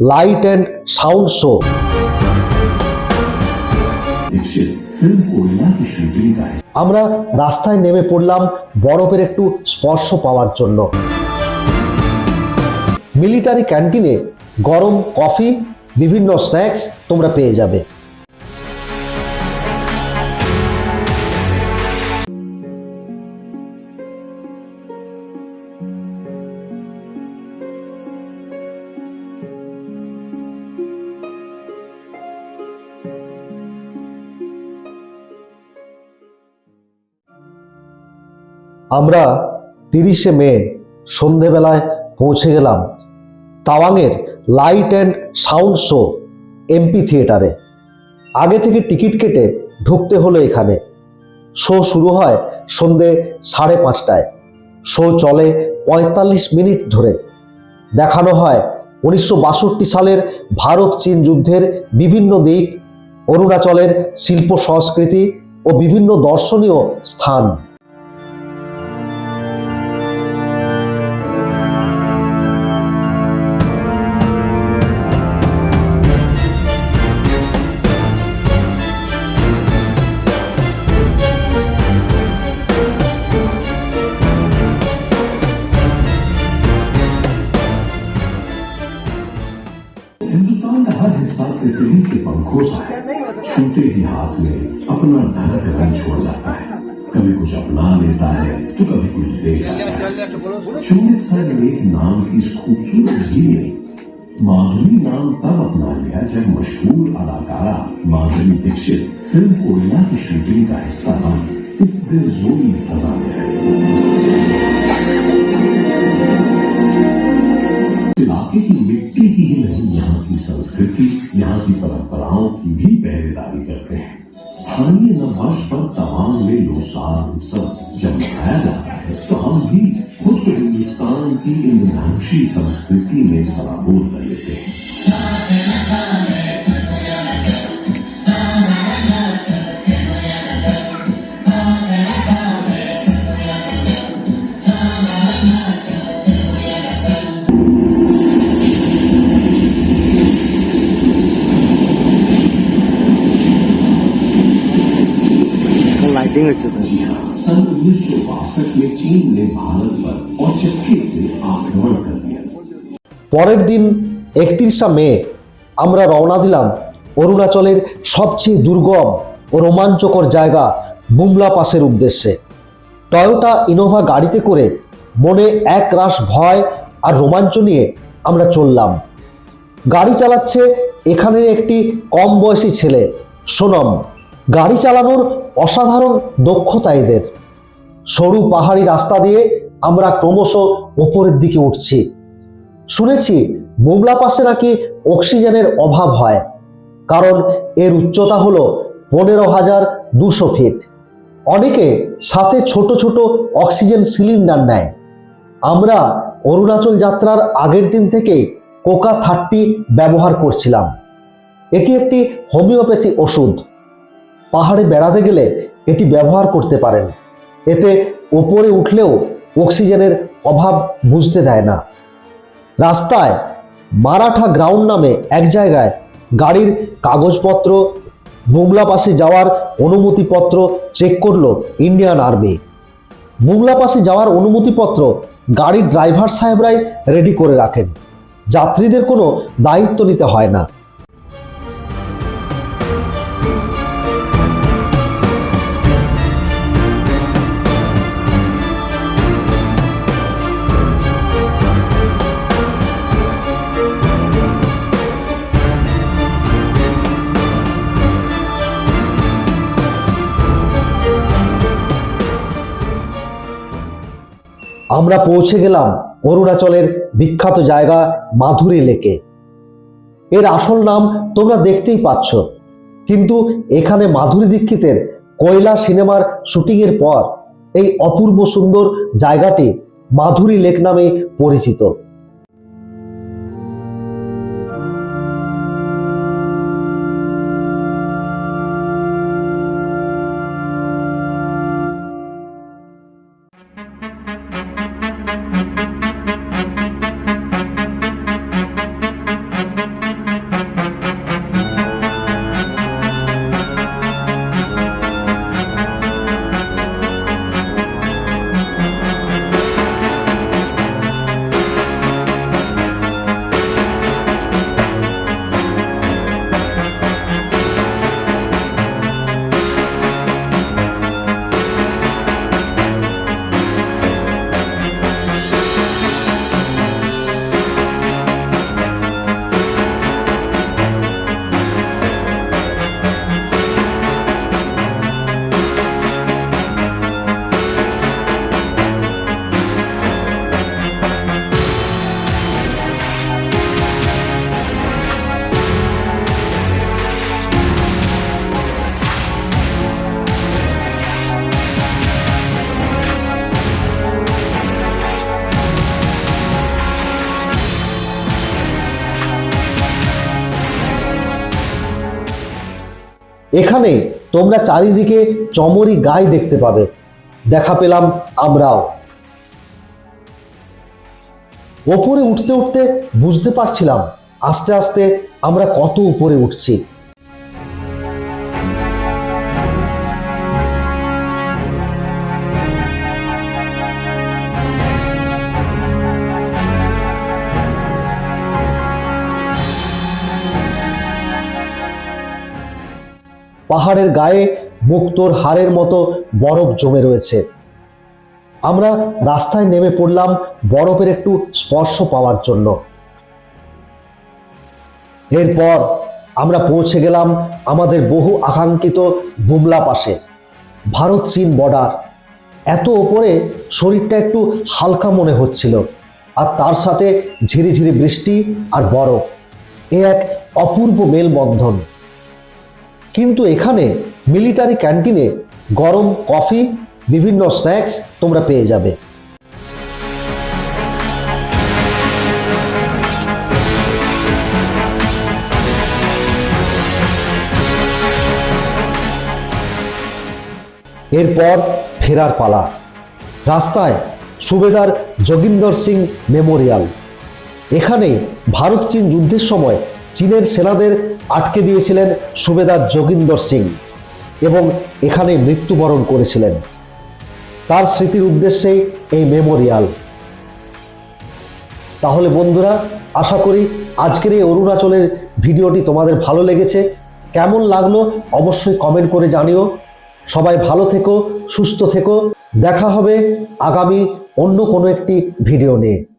Light and sound show. আমরা রাস্তায় নেমে পড়লাম বরফের একটু স্পর্শ পাওয়ার জন্য। মিলিটারি ক্যান্টিনে গরম কফি বিভিন্ন স্ন্যাক্স তোমরা পেয়ে যাবে। আমরা তিরিশে মে সন্ধেবেলায় পৌঁছে গেলাম তাওয়াংয়ের light and sound show MP থিয়েটারে। আগে থেকে টিকিট কেটে ঢুকতে হলো এখানে। শো শুরু হয় সন্ধে সাড়ে পাঁচটায়। শো চলে পঁয়তাল্লিশ মিনিট ধরে। দেখানো হয় উনিশশো বাষট্টি সালের ভারত চীন যুদ্ধের বিভিন্ন দিক, অরুণাচলের শিল্প সংস্কৃতি ও বিভিন্ন দর্শনীয় স্থান। के पंखों सा है छूते ही हाथ में अपना धड़क रंग छोड़ जाता है। कभी कुछ अपना लेता है तो कभी कुछ दे जाता है। शून्य एक नाम की इस खूबसूरत झील ने माधुरी नाम तब अपना लिया जब मशहूर अदाकारा माधुरी दीक्षित फ़िल्म कोयला की शूटिंग का हिस्सा बन इस दिलजोई फजा में की भी पहरेदारी करते हैं। स्थानीय नववर्ष पर तवांग में लोसार उत्सव जब मनाया जाता है तो हम भी खुद को हिंदुस्तान की इंद्रधनुषी संस्कृति में सराबोर कर लेते हैं। হচ্ছে তো जी हाँ सन उन्नीस सौ बासठ में चीन ने भारत पर औचक्य से आक्रमण कर दिया পরের দিন একত্রিশা মে আমরা রওনা দিলাম অরুণাচলের সবচেয়ে দুর্গম ও রোমাঞ্চকর জায়গা বুমলা পাসের উদ্দেশ্যে টয়োটা ইনোভা গাড়িতে করে মনে এক রাশ ভয় আর রোমাঞ্চ নিয়ে আমরা চললাম গাড়ি চালাচ্ছে এখানের একটি কম বয়সী ছেলে সোনম গাড়ি চালানোর অসাধারণ দক্ষতা এদের। সরু পাহাড়ি রাস্তা দিয়ে আমরা ক্রমশ ওপরের দিকে উঠছি। শুনেছি বুমলা পাশে নাকি অক্সিজেনের অভাব হয়। কারণ এর উচ্চতা হলো পনেরো হাজার দুশো ফিট। অনেকে সাথে ছোট ছোট অক্সিজেন সিলিন্ডার নেয়। আমরা অরুণাচল যাত্রার আগের দিন থেকে কোকা থার্টি ব্যবহার করছিলাম। এটি একটি হোমিওপ্যাথি ওষুধ। পাহাড়ে বেড়াতে গেলে এটি ব্যবহার করতে পারেন। এতে ওপরে উঠলেও অক্সিজেনের অভাব বুঝতে দেয় না। রাস্তায় মারাঠা গ্রাউন্ড নামে এক জায়গায় গাড়ির কাগজপত্র বুমলা পাশে যাওয়ার অনুমতিপত্র চেক করল ইন্ডিয়ান আর্মি। বুমলা পাশে যাওয়ার অনুমতিপত্র গাড়ির ড্রাইভার সাহেবরাই রেডি করে রাখেন। যাত্রীদের কোনো দায়িত্ব নিতে হয় না। আমরা পৌঁছে গেলাম অরুণাচলের বিখ্যাত জায়গা মাধুরী লেকে। এর আসল নাম তোমরা দেখতেই পাচ্ছ। কিন্তু এখানে মাধুরী দীক্ষিতের কয়লা সিনেমার শুটিংয়ের পর এই অপূর্ব সুন্দর জায়গাটি মাধুরী লেক নামে পরিচিত। এখানে তোমরা চারিদিকে চমরি গায়ে দেখতে পাবে। দেখা পেলাম আমরাও। ওপরে উঠতে উঠতে বুঝতে পারছিলাম, আস্তে আস্তে আমরা কত উপরে উঠছি। পাহাড়ের গায়ে মুক্তোর হাড়ের মতো বরফ জমে রয়েছে। আমরা রাস্তায় নেমে পড়লাম বরফের একটু স্পর্শ পাওয়ার জন্য। এরপর আমরা পৌঁছে গেলাম আমাদের বহু আকাঙ্ক্ষিত বুমলা পাশে, ভারত চীন বর্ডার। এত ওপরে শরীরটা একটু হালকা মনে হচ্ছিল, আর তার সাথে ঝিরিঝিরি বৃষ্টি আর বরফ। এ এক অপূর্ব মেলবন্ধন। কিন্তু এখানে মিলিটারি ক্যান্টিনে গরম কফি বিভিন্ন স্ন্যাক্স তোমরা পেয়ে যাবে। এরপর ফেরার পালা। রাস্তায় সুবেদার যোগিন্দর সিং মেমোরিয়াল। এখানে ভারত চীন যুদ্ধের সময় চীনের সেনাদের আটকে দিয়েছিলেন সুবেদার যোগিন্দর সিং এবং এখানে মৃত্যুবরণ করেছিলেন। তার স্মৃতির উদ্দেশ্যেই এই মেমোরিয়াল। তাহলে বন্ধুরা, আশা করি আজকের এই অরুণাচলের ভিডিওটি তোমাদের ভালো লেগেছে। কেমন লাগল অবশ্যই কমেন্ট করে জানিও। সবাই ভালো থেকো, সুস্থ থেকো। দেখা হবে আগামী অন্য কোনো একটি ভিডিও নিয়ে।